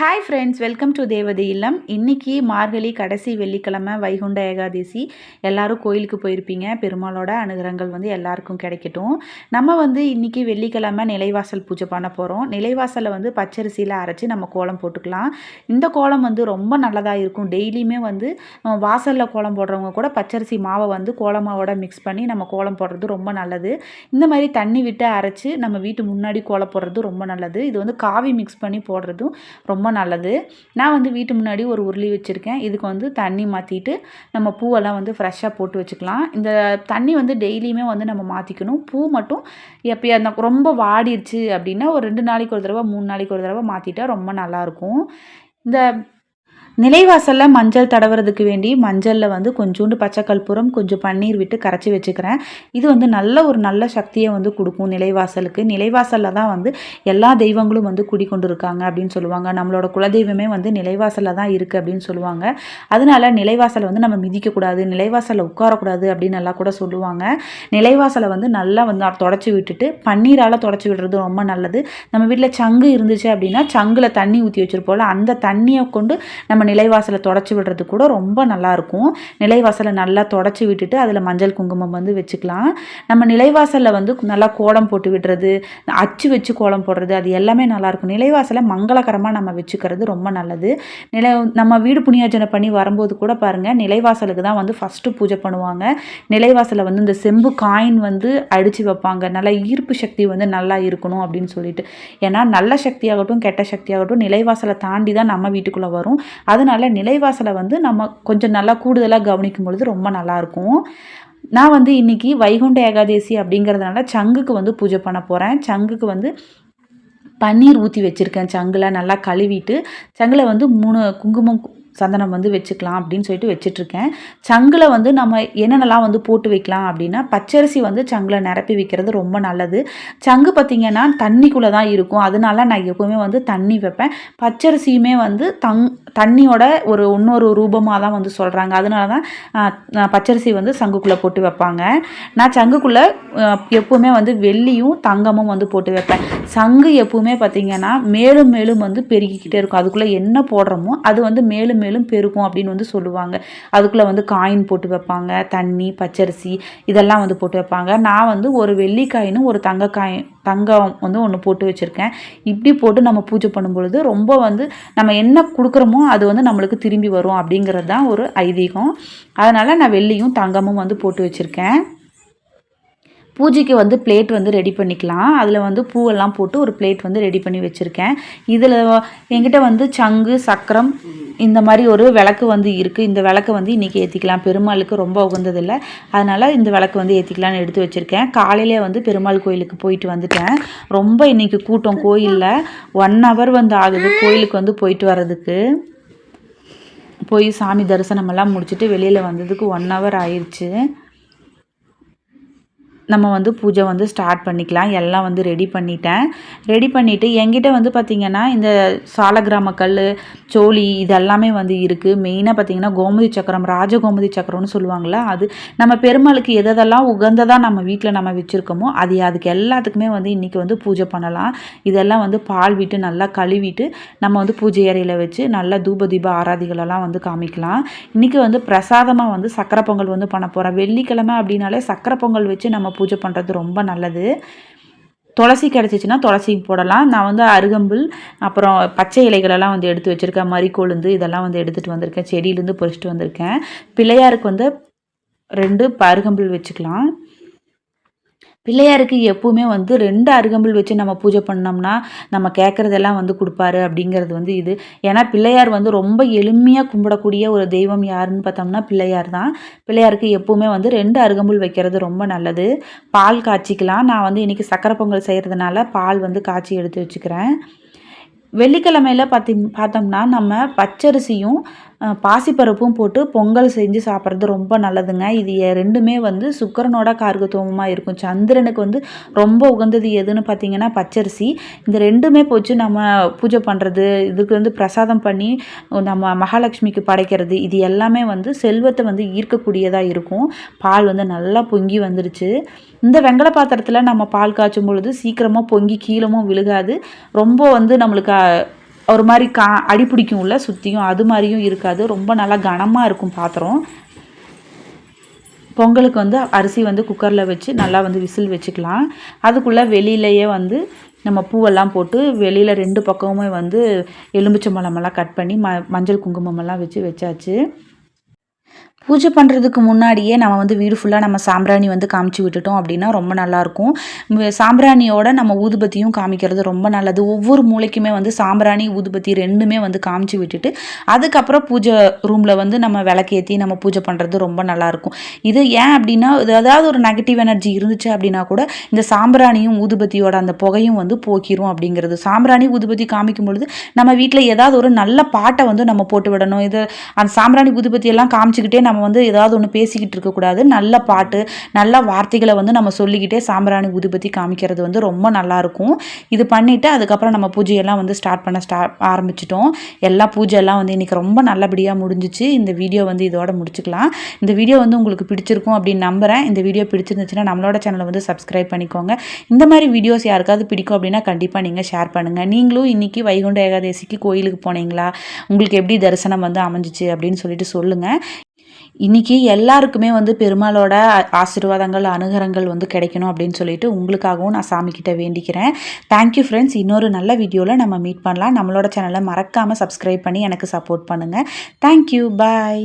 Hi friends welcome to தேவதை இல்லம் இன்றைக்கி மார்கழி கடைசி வெள்ளிக்கிழமை வைகுண்ட ஏகாதசி. எல்லோரும் கோயிலுக்கு போயிருப்பீங்க. பெருமாளோட அனுகிரகங்கள் வந்து எல்லாருக்கும் கிடைக்கட்டும். நம்ம வந்து இன்னைக்கு வெள்ளிக்கிழமை நிலைவாசல் பூஜை பண்ண போகிறோம் நிலைவாசலை வந்து பச்சரிசியில் அரைச்சி நம்ம கோலம் போட்டுக்கலாம். இந்த கோலம் வந்து ரொம்ப நல்லதாக இருக்கும். டெய்லியுமே வந்து வாசலில் கோலம் போடுறவங்க கூட பச்சரிசி மாவை வந்து கோலமாவோட மிக்ஸ் பண்ணி நம்ம கோலம் போடுறது ரொம்ப நல்லது. இந்த மாதிரி தண்ணி விட்டு அரைச்சி நம்ம வீட்டு முன்னாடி கோலம் போடுறது ரொம்ப நல்லது. இது வந்து காவி மிக்ஸ் பண்ணி போடுறதும் ரொம்ப நல்லது. நான் வந்து வீட்டு முன்னாடி ஒரு உருளி வச்சுருக்கேன். இதுக்கு வந்து தண்ணி மாற்றிட்டு நம்ம பூவெல்லாம் வந்து ஃப்ரெஷ்ஷாக போட்டு வச்சுக்கலாம். இந்த தண்ணி வந்து டெய்லியுமே வந்து நம்ம மாற்றிக்கணும் பூ மட்டும் எப்போ அந்த ரொம்ப வாடிடுச்சு அப்படின்னா ஒரு ரெண்டு நாளைக்கு ஒரு தடவை மூணு நாளைக்கு ஒரு தடவை மாற்றிட்டா ரொம்ப நல்லாயிருக்கும் இந்த நிலைவாசலில் மஞ்சள் தடவுறதுக்கு வேண்டி மஞ்சளில் வந்து கொஞ்சோண்டு பச்சை கற்பூரம் கொஞ்சம் பன்னீர் விட்டு கரைச்சி வச்சுக்கிறேன். இது வந்து நல்ல ஒரு நல்ல சக்தியை வந்து கொடுக்கும் நிலைவாசலுக்கு. நிலைவாசலில் தான் வந்து எல்லா தெய்வங்களும் வந்து குடிக்கொண்டு இருக்காங்க அப்படின்னு சொல்லுவாங்க. நம்மளோட குலதெய்வமே வந்து நிலைவாசலில் தான் இருக்குது அப்படின்னு சொல்லுவாங்க. அதனால நிலைவாசலை வந்து நம்ம மிதிக்கக்கூடாது நிலைவாசலில் உட்காரக்கூடாது அப்படின்னு நல்லா கூட சொல்லுவாங்க. நிலைவாசலை வந்து நல்லா வந்து தொடச்சி விட்டுட்டு பன்னீரால் தொடச்சி விடுறது ரொம்ப நல்லது. நம்ம வீட்டில் சங்கு இருந்துச்சு அப்படின்னா சங்கில் தண்ணி ஊற்றி வச்சுருப்போம்ல அந்த தண்ணியை கொண்டு நம்ம நம்ம நிலைவாசலை தொடச்சி விடுறது கூட ரொம்ப நல்லாயிருக்கும். நிலைவாசலை நல்லா தொடச்சி விட்டுட்டு அதில் மஞ்சள் குங்குமம் வந்து வச்சுக்கலாம். நம்ம நிலைவாசலில் வந்து நல்லா கோலம் போட்டு விடுறது அச்சு வச்சு கோலம் போடுறது அது எல்லாமே நல்லாயிருக்கும். நிலைவாசலை மங்களகரமாக நம்ம வச்சுக்கிறது ரொம்ப நல்லது. நிலை நம்ம வீடு புனியாஜனை பண்ணி வரும்போது கூட பாருங்கள் நிலைவாசலுக்கு தான் வந்து ஃபஸ்ட்டு பூஜை பண்ணுவாங்க. நிலைவாசலை வந்து இந்த செம்பு காயின் வந்து அடித்து வைப்பாங்க. நல்லா ஈர்ப்பு சக்தி வந்து நல்லா இருக்கணும் அப்படின்னு சொல்லிட்டு. ஏன்னா நல்ல சக்தியாகட்டும் கெட்ட சக்தியாகட்டும் நிலைவாசலை தாண்டி தான் நம்ம வீட்டுக்குள்ளே வரும். அதனால நிலைவாசலை வந்து நம்ம கொஞ்சம் நல்லா கூடுதலாக கவனிக்கும் பொழுது ரொம்ப நல்லாயிருக்கும் நான் வந்து இன்னைக்கு வைகுண்ட ஏகாதசி அப்படிங்கிறதுனால சங்குக்கு வந்து பூஜை பண்ண போகிறேன் சங்குக்கு வந்து பன்னீர் ஊற்றி வச்சுருக்கேன். சங்கில் நல்லா கழுவிட்டு சங்கில் வந்து மூணு குங்குமம் சந்தனம் வந்து வச்சுக்கலாம் அப்படின்னு சொல்லிட்டு வச்சிட்ருக்கேன். சங்கில் வந்து நம்ம என்னென்னலாம் வந்து போட்டு வைக்கலாம் அப்படின்னா பச்சரிசி வந்து சங்கில் நிரப்பி வைக்கிறது ரொம்ப நல்லது. சங்கு பார்த்திங்கன்னா தண்ணிக்குள்ளே தான் இருக்கும். அதனால நான் எப்போவுமே வந்து தண்ணி வைப்பேன். பச்சரிசியுமே வந்து தங் தண்ணியோட ஒரு இன்னொரு ரூபமாக தான் வந்து சொல்கிறாங்க அதனால தான் பச்சரிசி வந்து சங்குக்குள்ளே போட்டு வைப்பாங்க. நான் சங்குக்குள்ளே எப்போவுமே வந்து வெள்ளியும் தங்கமும் வந்து போட்டு வைப்பேன். சங்கு எப்போவுமே பார்த்திங்கன்னா மேலும் மேலும் வந்து பெருகிக்கிட்டே இருக்கும். அதுக்குள்ளே என்ன போடுறோமோ அது வந்து மேலும் மேலும் பெருகும் அப்படின்னு வந்து சொல்லுவாங்க. அதுக்குள்ளே வந்து காயின் போட்டு வைப்பாங்க தண்ணி பச்சரிசி இதெல்லாம் வந்து போட்டு வைப்பாங்க. நான் வந்து ஒரு வெள்ளிக்காயினும் ஒரு தங்கக்காயின் தங்கம் வந்து ஒன்று போட்டு வச்சுருக்கேன். இப்படி போட்டு நம்ம பூஜை பண்ணும்பொழுது ரொம்ப வந்து நம்ம என்ன கொடுக்குறோமோ அது வந்து நம்மளுக்கு திரும்பி வரும் அப்படிங்கிறது தான் ஒரு ஐதீகம். அதனால் நான் வெள்ளியும் தங்கமும் வந்து போட்டு வச்சுருக்கேன். பூஜைக்கு வந்து பிளேட் வந்து ரெடி பண்ணிக்கலாம். அதில் வந்து பூவெல்லாம் போட்டு ஒரு பிளேட் வந்து ரெடி பண்ணி வச்சுருக்கேன். இதில் என்கிட்ட வந்து சங்கு சக்கரம் இந்த மாதிரி ஒரு விளக்கு வந்து இருக்குது இந்த விளக்கு வந்து இன்றைக்கி ஏற்றிக்கலாம் பெருமாளுக்கு ரொம்ப உகந்ததில்லை. அதனால் இந்த விளக்கு வந்து ஏற்றிக்கலாம்னு எடுத்து வச்சுருக்கேன். காலையிலே வந்து பெருமாள் கோயிலுக்கு போயிட்டு வந்துட்டேன். ரொம்ப இன்றைக்கி கூட்டம் கோயிலில். ஒன் ஹவர் வந்து ஆகுது கோயிலுக்கு வந்து போயிட்டு வர்றதுக்கு. போய் சாமி தரிசனமெல்லாம் முடிச்சுட்டு வெளியில் வந்ததுக்கு ஒன் ஹவர் ஆயிடுச்சு நம்ம வந்து பூஜை வந்து ஸ்டார்ட் பண்ணிக்கலாம். எல்லாம் வந்து ரெடி பண்ணிட்டேன். ரெடி பண்ணிவிட்டு எங்கிட்ட வந்து பார்த்திங்கன்னா இந்த சாலகிராம கல் சோழி இதெல்லாமே வந்து இருக்குது மெயினாக பார்த்திங்கன்னா கோமதி சக்கரம் ராஜகோமதி சக்கரம்னு சொல்லுவாங்கள்ல அது நம்ம பெருமாளுக்கு எதெல்லாம் உகந்ததாக நம்ம வீட்டில் நம்ம வச்சுருக்கோமோ அது அதுக்கு எல்லாத்துக்குமே வந்து இன்றைக்கி வந்து பூஜை பண்ணலாம். இதெல்லாம் வந்து பால் விட்டு நல்லா கழுவிட்டு நம்ம வந்து பூஜை அறையில் வச்சு நல்லா தூப தீப ஆராதிகளெல்லாம் வந்து காமிக்கலாம். இன்றைக்கி வந்து பிரசாதமாக வந்து சக்கரை பொங்கல் வந்து பண்ண போகிறோம் வெள்ளிக்கிழமை அப்படின்னாலே சக்கரை பொங்கல் வச்சு நம்ம பூஜை பண்ணுறது ரொம்ப நல்லது. துளசி கிடச்சிச்சின்னா துளசி போடலாம். நான் வந்து அருகம்புல் அப்புறம் பச்சை இலைகளெல்லாம் வந்து எடுத்து வச்சுருக்கேன். மறிக்கொழுந்து இதெல்லாம் வந்து எடுத்துகிட்டு வந்திருக்கேன். செடியிலேருந்து பொறிச்சிட்டு வந்திருக்கேன். பிள்ளையாருக்கு வந்து ரெண்டு ப- அருகம்புல் வச்சுக்கலாம். பிள்ளையாருக்கு எப்பவுமே வந்து ரெண்டு அருகம்புல் வச்சு நம்ம பூஜை பண்ணோம்னா நம்ம கேட்குறதெல்லாம் வந்து கொடுப்பாரு அப்படிங்கிறது வந்து இது. ஏன்னா பிள்ளையார் வந்து ரொம்ப எளிமையாக கும்பிடக்கூடிய ஒரு தெய்வம் யாருன்னு பார்த்தோம்னா பிள்ளையார் தான் பிள்ளையாருக்கு எப்பவுமே வந்து ரெண்டு அருகம்புல் வைக்கிறது ரொம்ப நல்லது. பால் காய்ச்சிக்கலாம். நான் வந்து இன்றைக்கி சக்கரை பொங்கல் செய்கிறதுனால பால் வந்து காய்ச்சி எடுத்து வச்சுக்கிறேன். வெள்ளிக்கிழமையில் பார்த்தி பார்த்தோம்னா நம்ம பச்சரிசியும் பாசிப்பருப்பும் போட்டு பொங்கல் செஞ்சு சாப்பிட்றது ரொம்ப நல்லதுங்க. இது ரெண்டுமே வந்து சுக்கரனோட கார்கத்துவமாக இருக்கும். சந்திரனுக்கு வந்து ரொம்ப உகந்தது எதுன்னு பார்த்தீங்கன்னா பச்சரிசி. இந்த ரெண்டுமே போச்சு நம்ம பூஜை பண்ணுறது இதுக்கு வந்து பிரசாதம் பண்ணி நம்ம மகாலட்சுமிக்கு படைக்கிறது இது எல்லாமே வந்து செல்வத்தை வந்து ஈர்க்கக்கூடியதாக இருக்கும். பால் வந்து நல்லா பொங்கி வந்துருச்சு. இந்த வெங்கல பாத்திரத்தில் நம்ம பால் காய்ச்சும் பொழுது சீக்கிரமாக பொங்கி கீழமும் விழுகாது. ரொம்ப வந்து நம்மளுக்கு ஒரு மாதிரி கா அடி பிடிக்கும் உள்ள சுற்றியும் அது மாதிரியும் இருக்காது. ரொம்ப நல்லா கனமாக இருக்கும் பாத்திரம். பொங்கலுக்கு வந்து அரிசி வந்து குக்கரில் வச்சு நல்லா வந்து விசில் வச்சுக்கலாம். அதுக்குள்ளே வெளியிலையே வந்து நம்ம பூவெல்லாம் போட்டு வெளியில் ரெண்டு பக்கமுமே வந்து எலுமிச்சம்பழமெல்லாம் கட் பண்ணி ம மஞ்சள் குங்குமமெல்லாம் வச்சு வச்சாச்சு. பூஜை பண்ணுறதுக்கு முன்னாடியே நம்ம வந்து வீடு ஃபுல்லாக நம்ம சாம்பிராணி வந்து காமிச்சு விட்டுட்டோம் அப்படின்னா ரொம்ப நல்லாயிருக்கும். சாம்பிராணியோட நம்ம ஊதுபத்தியும் காமிக்கிறது ரொம்ப நல்லது. ஒவ்வொரு மூளைக்குமே வந்து சாம்பிராணி ஊதுபத்தி ரெண்டுமே வந்து காமிச்சு விட்டுட்டு அதுக்கப்புறம் பூஜை ரூமில் வந்து நம்ம விளக்கேற்றி நம்ம பூஜை பண்ணுறது ரொம்ப நல்லாயிருக்கும். இது ஏன் அப்படின்னா ஏதாவது ஒரு நெகட்டிவ் எனர்ஜி இருந்துச்சு அப்படின்னா கூட இந்த சாம்பிராணியும் ஊதுபத்தியோட அந்த புகையும் வந்து போக்கிரும் அப்படிங்கிறது. சாம்பிராணி ஊதுபத்தி காமிக்கும் பொழுது நம்ம வீட்டில் ஏதாவது ஒரு நல்ல பாட்டை வந்து நம்ம போட்டு விடணும். இது அந்த சாம்பிராணி ஊதுபத்தி எல்லாம் காமிச்சிக்கிட்டே நம்ம வந்து ஏதாவது ஒன்று பேசிக்கிட்டு இருக்கக்கூடாது நல்ல பாட்டு நல்ல வார்த்தைகளை வந்து நம்ம சொல்லிக்கிட்டே சாம்பிராணி ஊதுபத்தி காமிக்கிறது வந்து ரொம்ப நல்லாயிருக்கும் இது பண்ணிவிட்டு அதுக்கப்புறம் நம்ம பூஜையெல்லாம் வந்து ஸ்டார்ட் பண்ண ஸ்டார்ட் ஆரம்பிச்சிட்டோம். எல்லா பூஜையெல்லாம் வந்து இன்றைக்கி ரொம்ப நல்லபடியாக முடிஞ்சிச்சு. இந்த வீடியோ வந்து இதோட முடிச்சுக்கலாம். இந்த வீடியோ வந்து உங்களுக்கு பிடிச்சிருக்கும் அப்படின்னு நம்புகிறேன் இந்த வீடியோ பிடிச்சிருந்துச்சுன்னா நம்மளோட சேனலை வந்து சப்ஸ்கிரைப் பண்ணிக்கோங்க. இந்த மாதிரி வீடியோஸ் யாருக்காவது பிடிக்கும் அப்படின்னா கண்டிப்பாக நீங்கள் ஷேர் பண்ணுங்கள் நீங்களும் இன்றைக்கி வைகுண்ட ஏகாதசிக்கு கோயிலுக்கு போனீங்களா? உங்களுக்கு எப்படி தரிசனம் வந்து அமைஞ்சிச்சு அப்படின்னு சொல்லிட்டு சொல்லுங்கள் இன்றைக்கி எல்லாருக்குமே வந்து பெருமாளோட ஆசீர்வாதங்கள் அனுகரங்கள் வந்து கிடைக்கணும் அப்படின்னு சொல்லிட்டு உங்களுக்காகவும் நான் சாமிக்கிட்ட வேண்டிக்கிறேன். தேங்க்யூ ஃப்ரெண்ட்ஸ் இன்னொரு நல்ல வீடியோவில் நம்ம மீட் பண்ணலாம். நம்மளோட சேனலை மறக்காமல் சப்ஸ்கிரைப் பண்ணி எனக்கு சப்போர்ட் பண்ணுங்கள் தேங்க்யூ பாய்